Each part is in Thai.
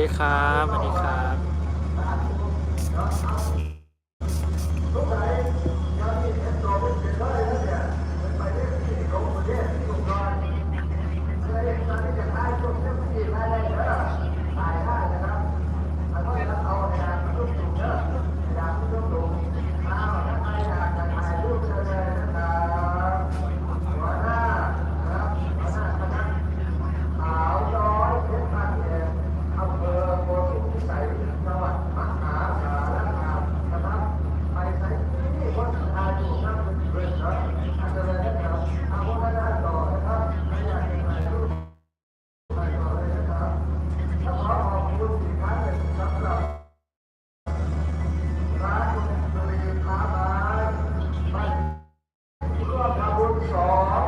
ดีครับสวัสดีครับ สุดแ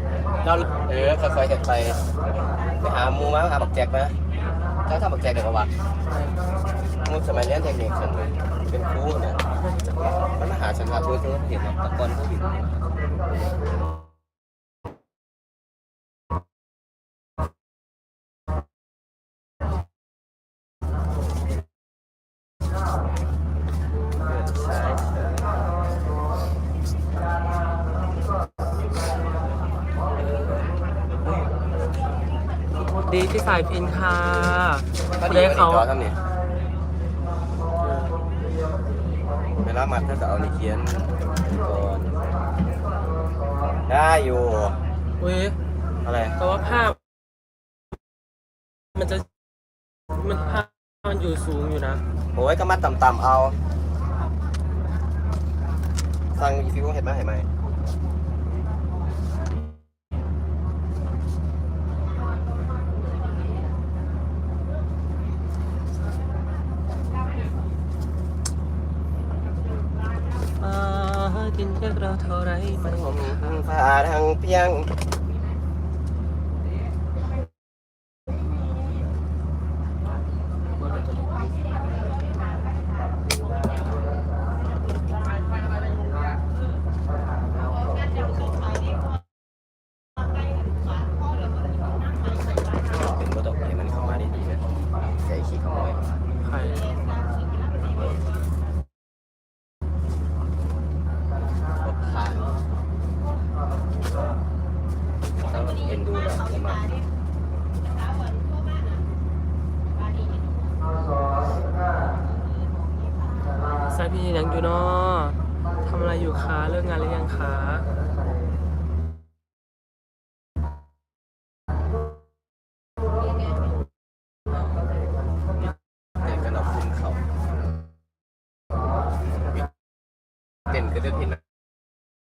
เราเออค่อยๆเห็นไปไปหามูมาหาบักแจกมาเจ้าทำบักแจกเดี๋ยวก็วัดมูสมัยนี้เทคนิคฉันเป็นครูเนี่ยมันมาหาฉันครับเธอเพื่อเห็นตะกอนเขาอยู่ ดีที่สายพินค่ะก็คุณดีได้กว่าเขานี้จอทำนี่เวลามัดถ้าจะเอานี่เขียนก่อนได้อยู่อุ้ยอะไรแต่ว่าภาพ มันจะมันภาพมันอยู่สูงอยู่นะโอ้ยก็มัดต่ำๆเอาสั่งอีฟิวเห็นไหมเห็นไหม อ่า กินแค่เราเท่าไรไม่ผมขาดผ่าทางเพียง หนังอยู่นอทำอะไรอยู่คะเรื่องงานหรือยังคะเต้นก็เลือกพี่น้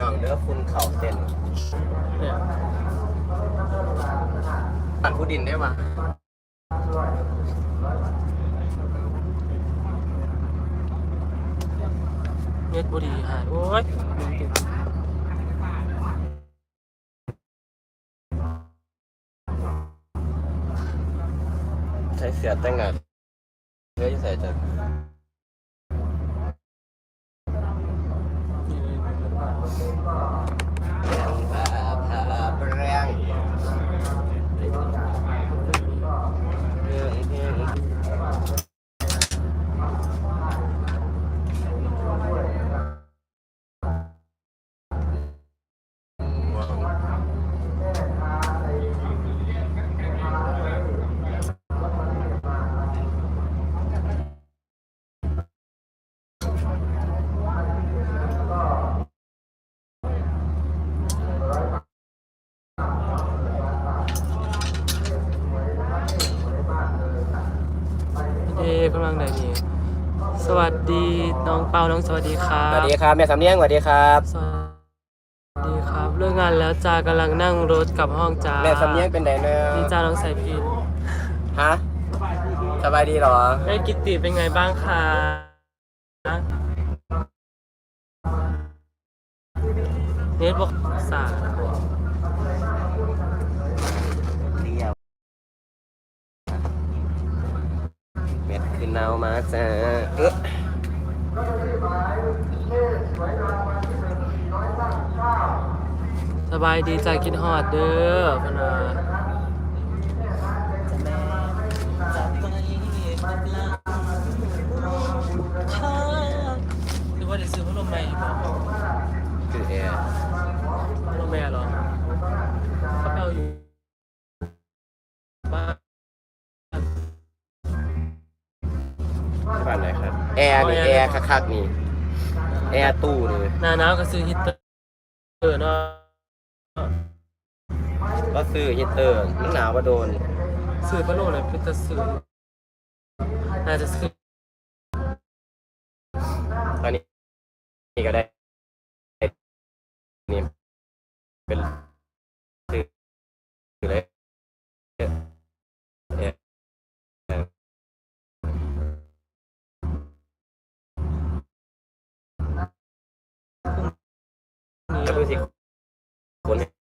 องเลือกคุณเขาเต้นตัดผู้ดินได้ไหม เม็ดบุรีหายโอ้ยลืมติดใช้เสียแต่งงานเฮ้ยใส่จัง นี่เลย แรงพาพาแรงเรื่องเพลงว้าว เด กำลังได้นี่สวัสดีน้องเปาน้องสวัสดีครัสวับสดีครับแม่สำเนียงสวัสดีครับสวัสดีครับเลิกงานแล้วจ้ากำลังนั่งรถกลับห้องจ้าแม่สำเนียงเป็นไหนเนอะนี่จ้าน้องสายพินฮะสบายดีเหรอแม่กิตติเป็นไงบ้างคะเน็ตบอกสาเรียวเม็ดคือหนาวมาก จ้าเอ๊ะสบายดีใจกินฮอดเด้อพนาหรือว่าจะซื้อพัดลมใหม่อยู่ป่ะคือแอร์พัดลมแม่เหรอานไหนครับ แอร์นี่แอร์คักๆนี่ แอร์ตู้นี่หน้าหนาวก็ซื้อฮีตเตอร์เนาะก็ซื้อฮีตเตอร์มันหนาวมาโดน ซื้อพัดลมเลยเป็นตะซื้อน่าจะซื้อตอนนี้นี่ก็ได้นี่เป็น แล้